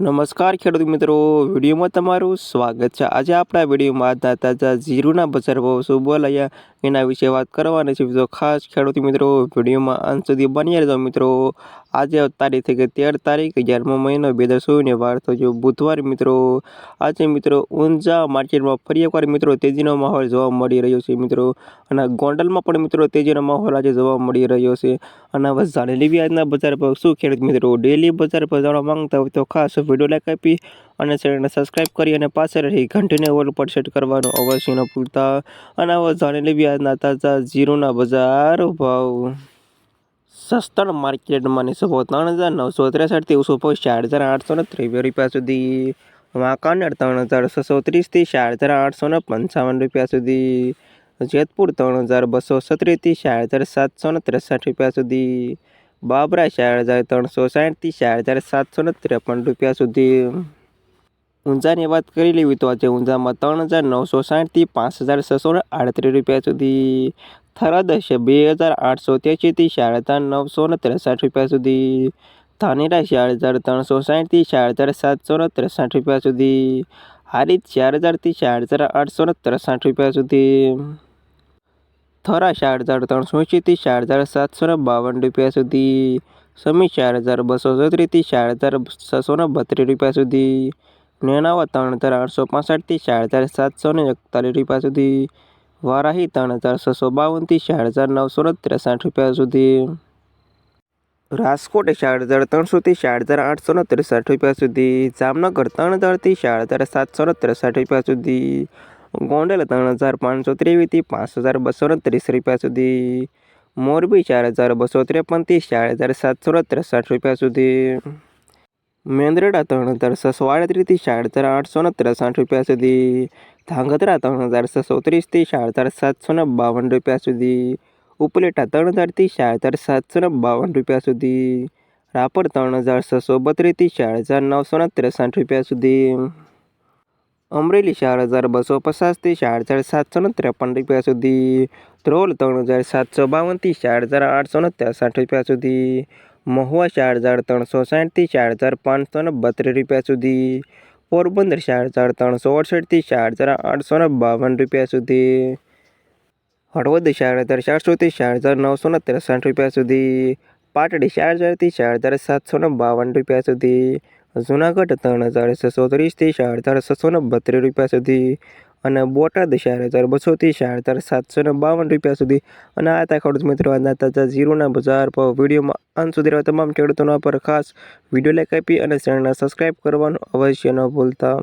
નમસ્કાર ખેડૂત મિત્રો, વિડીયોમાં તમારું સ્વાગત છે. આજે આપણા વિડીયોમાં આજના તાજા જીરુના બજાર ભાવ શું બોલાયા એના વિશે વાત કરવાની છે. તો ખાસ ખેડૂત મિત્રો, વિડીયોમાં અંત સુધી બની રહેજો મિત્રો. આજે તારીખ ગઈ તેર તારીખ, અગિયારમો મહિનો, બે હજાર સોળને વાર થયો બુધવાર મિત્રો, આજે મિત્રો ઊંઝા માર્કેટમાં ફરી એકવાર મિત્રો તેજીનો માહોલ જોવા મળી રહ્યો છે મિત્રો. અને ગોંડલમાં પણ મિત્રો તેજીનો માહોલ આજે જોવા મળી રહ્યો છે. અને હવે જાણી લેવી આજના બજાર ભાવ શું ખેડૂત મિત્રો? ડેલી બજાર ભાવ જાણવા માંગતા હોય તો ખાસ વીડિયો લાઈક આપી અને ચેનલને સબસ્ક્રાઈબ કરી અને પાછળ રહી ઘંટીને ઓલ પર સેટ કરવાનું અવશ્ય ન ભૂલતા. અને હવે જાણી લેવી આજના તાજા જીરુના બજાર ભાવ. સસ્તણ માર્કેટમાં ભાવ ત્રણ હજાર નવસો ત્રેસઠથી ભાવ ચાર હજાર આઠસો ને ત્રેવીસ રૂપિયા સુધી. વાંકાનેર ત્રણ હજાર છસો ત્રીસથી ચાર હજાર આઠસો ને પંચાવન રૂપિયા સુધી. જેતપુર ત્રણ હજાર બસો સત્રીસથી ચાર હજાર સાતસો ને ત્રેસઠ રૂપિયા સુધી. બાબરા ચાર હજાર ત્રણસો સાઠથી ચાર હજાર સાતસો ને ત્રેપન રૂપિયા સુધી ઊંઝાની વાત કરી લેવી તો આજે ઊંઝામાં ત્રણ હજાર નવસો સાઠથી પાંચ હજાર છસો ને આડત્રીસ રૂપિયા સુધી થરાદ છે બે હજાર આઠસો ત્યાસીથી ચાર હજાર નવસો ને ત્રેસઠ રૂપિયા સુધી ધાનેરા ચાર હજાર ત્રણસો સાઠથી ચાર હજાર સાતસો ને ત્રેસઠ રૂપિયા સુધી હારીજ ચાર હજારથી ચાર હજાર આઠસો ને ત્રેસઠ રૂપિયા સુધી થરા ચાર હજાર ત્રણસો એંશીથી ચાર હજાર સાતસો ને બાવન રૂપિયા સુધી. સમી ચાર હજાર બસો છત્રીસથી ચાર હજાર છસો બત્રીસ રૂપિયા સુધી. નેનાવા ત્રણ હજાર આઠસો પાસઠથી ચાર હજાર સાતસો ને એકતાલીસ રૂપિયા સુધી. વારાહી ત્રણ હજાર છસો બાવનથી ચાર હજાર નવસો ને ત્રેસઠ રૂપિયા સુધી. રાજકોટ ચાર હજાર ત્રણસોથી ચાર હજાર આઠસો ને ત્રેસઠ રૂપિયા સુધી. જામનગર ત્રણ હજારથી ચાર હજાર સાતસો ને ત્રેસઠ રૂપિયા સુધી. ગોંડલ ત્રણ હજાર પાંચસો ત્રેવીસથી પાંચ હજાર બસો ત્રીસ રૂપિયા સુધી. મોરબી ચાર હજાર બસો ત્રેપનથી ચાર હજાર સાતસો ત્રેસઠ રૂપિયા સુધી. મેંદરડા ત્રણ હજાર છસો આડત્રીસથી ચાર હજાર આઠસો ત્રેસઠ રૂપિયા સુધી. ધાંગધ્રા ત્રણ હજાર છસો ત્રીસથી ચાર હજાર સાતસો બાવન રૂપિયા સુધી. ઉપલેટા ત્રણ હજારથી ચાર હજાર સાતસો બાવન રૂપિયા સુધી. રાપર ત્રણ હજાર છસો બત્રીસથી ચાર હજાર નવસો ત્રેસઠ રૂપિયા સુધી. અમરેલી ચાર હજાર બસો પચાસથી ચાર હજાર સાતસો ને ત્રેપન રૂપિયા સુધી ધ્રોલ ત્રણ હજાર સાતસો બાવનથી ચાર હજાર આઠસો ને ત્રેસઠ રૂપિયા સુધી મહુવા ચાર હજાર ત્રણસો સાઠથી ચાર હજાર પાંચસો ને બત્રીસ રૂપિયા સુધી પોરબંદર ચાર હજાર ત્રણસો અડસઠથી ચાર હજાર આઠસો ને બાવન રૂપિયા સુધી હળવદ ચાર હજાર ચારસોથી ચાર હજાર નવસો ને ત્રેસઠ રૂપિયા સુધી પાટડી ચાર હજારથી ચાર હજાર સાતસો ને બાવન રૂપિયા સુધી જુનાગઢ ત્રણ હજાર છસો ત્રીસથી ચાર હજાર છસો ને બત્રીસ રૂપિયા સુધી અને બોટાદ ચાર હજાર બસોથી ચાર હજાર સાતસો ને બાવન રૂપિયા સુધી. અને આ હતા ખેડૂત મિત્રો આજના તાજા ઝીરોના બજાર પર. વિડીયોમાં અંત સુધી તમામ ખેડૂતોના પર ખાસ વીડિયો લાઈક આપી અને ચેનલને સબસ્ક્રાઈબ કરવાનું અવશ્ય ન ભૂલતા.